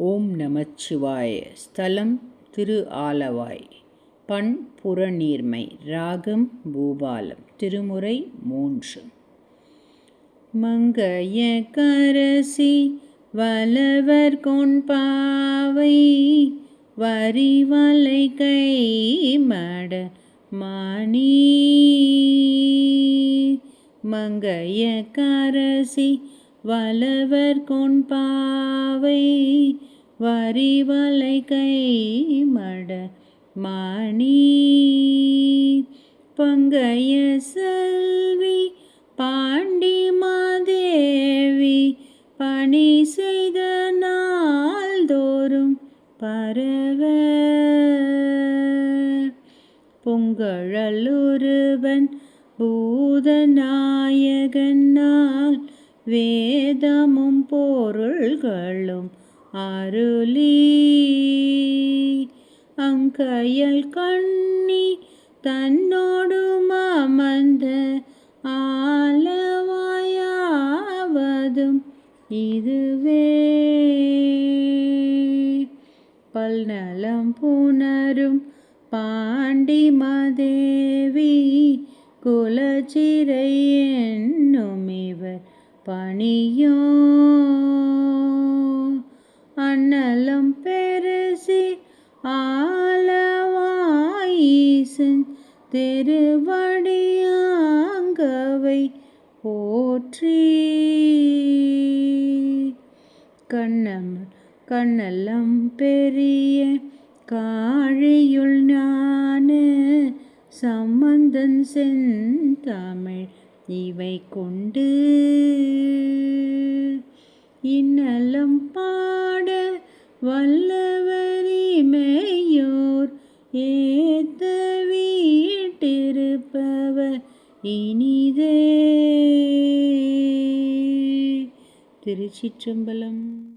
ஓம் நமச்சிவாய. ஸ்தலம் திரு ஆலவாய். பண் புறநீர்மை ராகம் பூபாலம். திருமுறை மூன்று. மங்கைய கரசி வலவர் கொண்பாவை வரிவலை கை மட மணி மங்கைய கரசி வலவர் கொண்பாவை வரிவலை கை மட மணி. பங்கைய செல்வி பாண்டி மாதேவி பணி செய்த நாள் தோறும் பரவ பொங்கழலுருவன் பூதநாயகனால் வேதமும் பொருள்களும் அருளி. அங்கையல் கண்ணி தன்னோடு அமர்ந்த ஆலவாயாவதும் இதுவே. பல்நலம் புணரும் பாண்டி மதேவி குலச்சிறை என்னும் இவர் பணியும் அன்னலம் பெருசி ஆலவாயீசன் திருவடியாங்கவை போற்றி. கண்ணம் கண்ணலம் பெரிய காழியுள் ஞான சம்பந்தன் செந்தமிழ் இவை கொண்டு இன்னலம் பாட வல்லவரிமையோர் ஏத்த வீட்டிருப்பவர் இனிதே. திருச்சிற்றம்பலம்